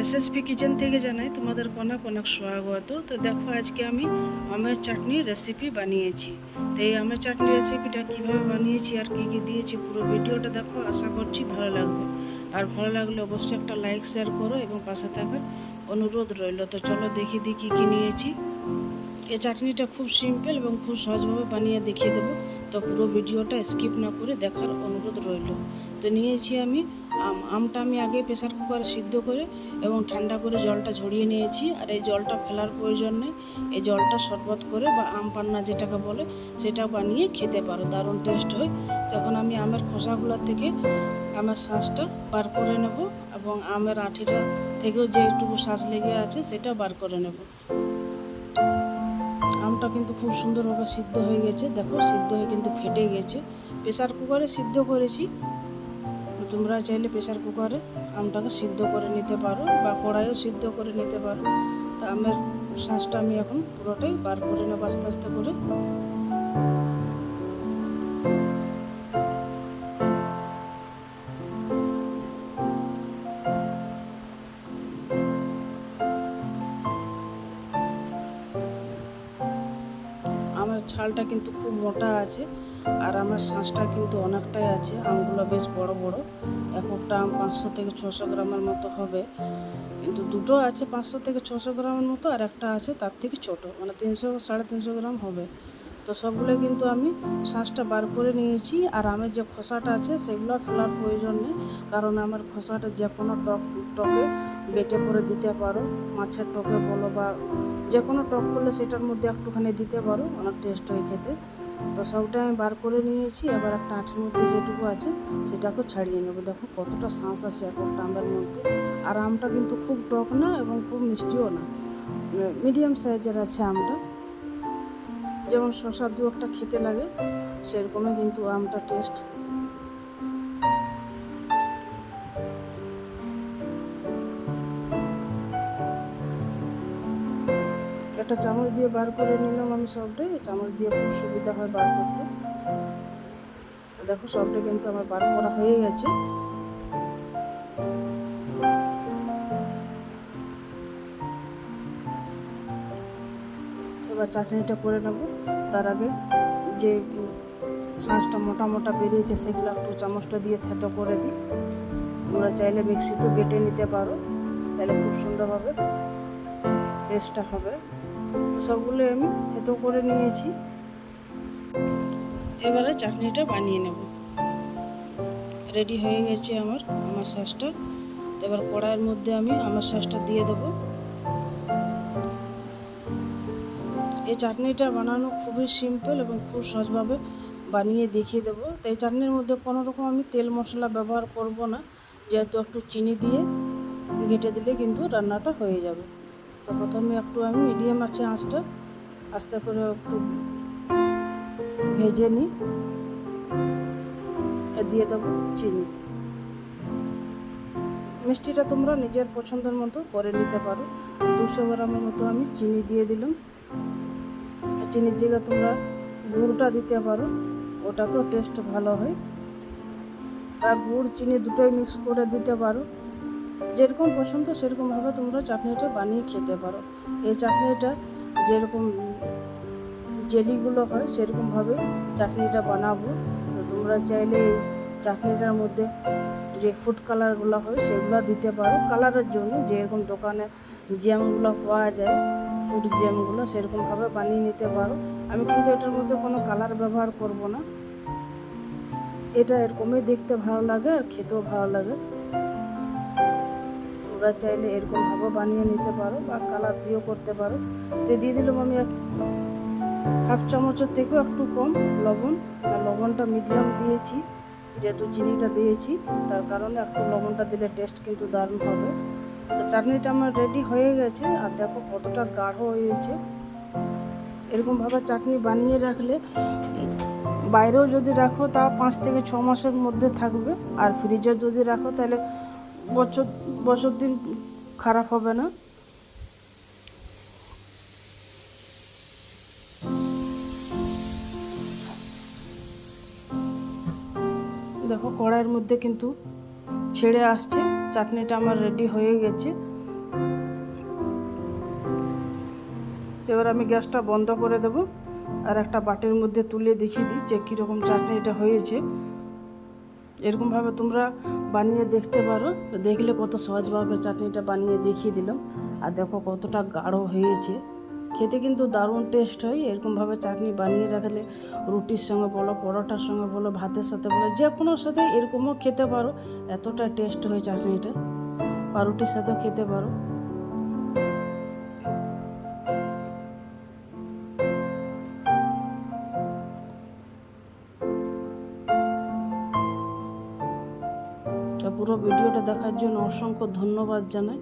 SSP kitchen থেকে জানাই তোমাদের অনেক অনেক স্বাগত। তো দেখো আজকে আমি আমের চাটনির রেসিপি বানিয়েছি। তো এই আমের চাটনি রেসিপিটা কীভাবে বানিয়েছি আর কী কী দিয়েছি পুরো ভিডিওটা দেখো, আশা করছি ভালো লাগবে। আর ভালো লাগলে অবশ্যই একটা লাইক শেয়ার করো এবং পাশে থাকার অনুরোধ রইল। তো চলো দেখি দিই কী কী নিয়েছি। এই চাটনিটা খুব সিম্পল এবং খুব সহজভাবে বানিয়ে দেখিয়ে দেবো। তো পুরো ভিডিওটা স্কিপ না করে দেখার অনুরোধ রইল। তো নিয়েছি আমি আম, আমটা আমি আগে প্রেসার কুকারে সিদ্ধ করে এবং ঠান্ডা করে জলটা ঝরিয়ে নিয়েছি। আর এই জলটা ফেলার প্রয়োজন নেই। এই জলটা শরবত করে বা আম পান্না যেটাকে বলে সেটা বানিয়ে খেতে পারো। দারুণ টেস্ট হয়। তখন আমি আমের খোসাগুলো থেকে আমের শ্বাসটা বার করে নেব এবং আমের আঠিটা থেকেও যেটুকু শ্বাস লেগে আছে সেটা বার করে নেব। আমটা কিন্তু খুব সুন্দরভাবে সিদ্ধ হয়ে গেছে। দেখো, সিদ্ধ হয়ে কিন্তু ফেটে গেছে। প্রেশার কুকারে সিদ্ধ করেছি। তোমরা চাইলে প্রেশার কুকারে আমটাকে সিদ্ধ করে নিতে পারো বা কড়াইও সিদ্ধ করে নিতে পারো। তা আমের শ্বাসটা আমি এখন পুরোটাই বার করে নেব আস্তে আস্তে করে। ছালটা কিন্তু খুব মোটা আছে আর আমার শাঁসটা কিন্তু অনেকটাই আছে, আমগুলো বেশ বড় বড়। এক একটা আম পাঁচশো থেকে ছশো গ্রামের মতো হবে। কিন্তু দুটো আছে পাঁচশো থেকে ছশো গ্রামের মতো আর একটা আছে তার থেকে ছোট মানে তিনশো সাড়ে তিনশো গ্রাম হবে। তো সবগুলো কিন্তু আমি শ্বাসটা বার করে নিয়েছি আর আমের যে খোসাটা আছে সেগুলো ফেলার প্রয়োজন নেই, কারণ আমার খোসাটা যে কোনো টক, টকে বেটে করে দিতে পারো, মাছের টকে বলো বা যে কোনো টক করলে সেটার মধ্যে একটুখানি দিতে পারো, অনেক টেস্ট হয় খেতে। তো সবটা আমি বার করে নিয়েছি, এবার একটা আঠের মধ্যে যেটুকু আছে সেটাকে ছাড়িয়ে নেব। দেখো কতটা শাঁস আছে এক একটা আমের মধ্যে। আর আমটা কিন্তু খুব টক না এবং খুব মিষ্টিও না। মিডিয়াম সাইজের আছে আমটা। যেমন শশা দু একটা খেতে লাগে, সেরকমই কিন্তু আমটা টেস্ট একটা চামচ দিয়ে বার করে নিলাম আমি সবটাই। চামচ দিয়ে খুব সুবিধা হয় বার করতে। দেখো সবটা কিন্তু আমার বার করা হয়ে গেছে। এবার চাটনিটা করে নেব। তার আগে যে শাঁসটা মোটা মোটা বেরিয়েছে সেগুলো একটু চামচটা দিয়ে থেতো করে দিই। তোমরা চাইলে মিক্সিতে বেটে নিতে পারো। তাহলে খুব সুন্দরভাবে পেস্টটা হবে। তো সবগুলো আমি থেতো করে নিয়েছি। এবারে চাটনিটা বানিয়ে নেব। রেডি হয়ে গেছে আমার আমার শ্বাসটা এবার কড়াইয়ের মধ্যে আমি আমার শ্বাসটা দিয়ে দেবো। এই চাটনিটা বানানো খুবই সিম্পল এবং খুব সহজভাবে বানিয়ে দেখিয়ে দেবো। তো এই চাটনির মধ্যে কোনো রকম আমি তেল মশলা ব্যবহার করব না। যেহেতু একটু চিনি দিয়ে ঘেটে দিলে কিন্তু রান্নাটা হয়ে যাবে। তো প্রথমে একটু আমি মিডিয়াম আছে আঁচটা আস্তে করে একটু ভেজে নিই। দিয়ে দেবো চিনি। মিষ্টিটা তোমরা নিজের পছন্দের মতো করে নিতে পারো। দুশো গ্রামের মতো আমি চিনি দিয়ে দিলাম। চিনির জায়গায় তোমরা গুড়টা দিতে পারো ওটা তো টেস্ট ভালো হয়। আর গুড়, চিনি দুটোই মিক্স করে দিতে পারো। যেরকম পছন্দ সেরকমভাবে তোমরা চাটনিটা বানিয়ে খেতে পারো। এই চাটনিটা যেরকম জেলিগুলো হয়, সেরকমভাবে চাটনিটা বানাবো। তো তোমরা চাইলে এই চাটনিটার মধ্যে যে ফুড কালারগুলো হয়, সেগুলো দিতে পারো। কালারের জন্য যেরকম দোকানে জ্যামগুলো পাওয়া যায় ফুড জ্যামগুলো সেরকমভাবে বানিয়ে নিতে পারো। আমি কিন্তু এটার মধ্যে কোনো কালার ব্যবহার করব না। এটা এরকমই দেখতে ভালো লাগে আর খেতেও ভালো লাগে। তোমরা চাইলে এরকমভাবে বানিয়ে নিতে পারো বা কালার দিয়েও করতে পারো। তো দিয়ে দিলাম আমি এক হাফ চামচের থেকেও একটু কম লবণ। লবণটা মিডিয়াম দিয়েছি, যেহেতু চিনিটা দিয়েছি, তার কারণে একটু লবণটা দিলে টেস্ট কিন্তু দারুণ হবে। তো চাটনিটা আমার রেডি হয়ে গেছে, আর দেখো কতটা গাঢ় হয়েছে। এরকমভাবে চাটনি বানিয়ে রাখলে বাইরেও যদি রাখো তা পাঁচ থেকে ছ মাসের মধ্যে থাকবে, আর ফ্রিজে যদি রাখো তাহলে বছর বছর দিন খারাপ হবে না। দেখো কড়াইয়ের মধ্যে কিন্তু ছেড়ে আসছে, চাটনিটা আমার রেডি হয়ে গেছে। এবার আমি গ্যাসটা বন্ধ করে দেব আর একটা বাটির মধ্যে তুলে দেখিয়ে দিই যে কীরকম চাটনি এটা হয়েছে। এরকমভাবে তোমরা বানিয়ে দেখতে পারো। দেখলে কত সহজভাবে চাটনিটা বানিয়ে দেখিয়ে দিলাম। আর দেখো কতটা গাঢ় হয়েছে। খেতে কিন্তু দারুণ টেস্ট হয়। এরকমভাবে চাটনি বানিয়ে রাখলে রুটির সঙ্গে বলো, পরোটার সঙ্গে বলো, ভাতের সাথে বলো, যে কোনো সাথে এরকমও খেতে পারো। এতটা টেস্ট হয় চাটনিটা। বা রুটির সাথেও খেতে পারো। পুরো ভিডিওটা দেখার জন্য অসংখ্য ধন্যবাদ জানাই।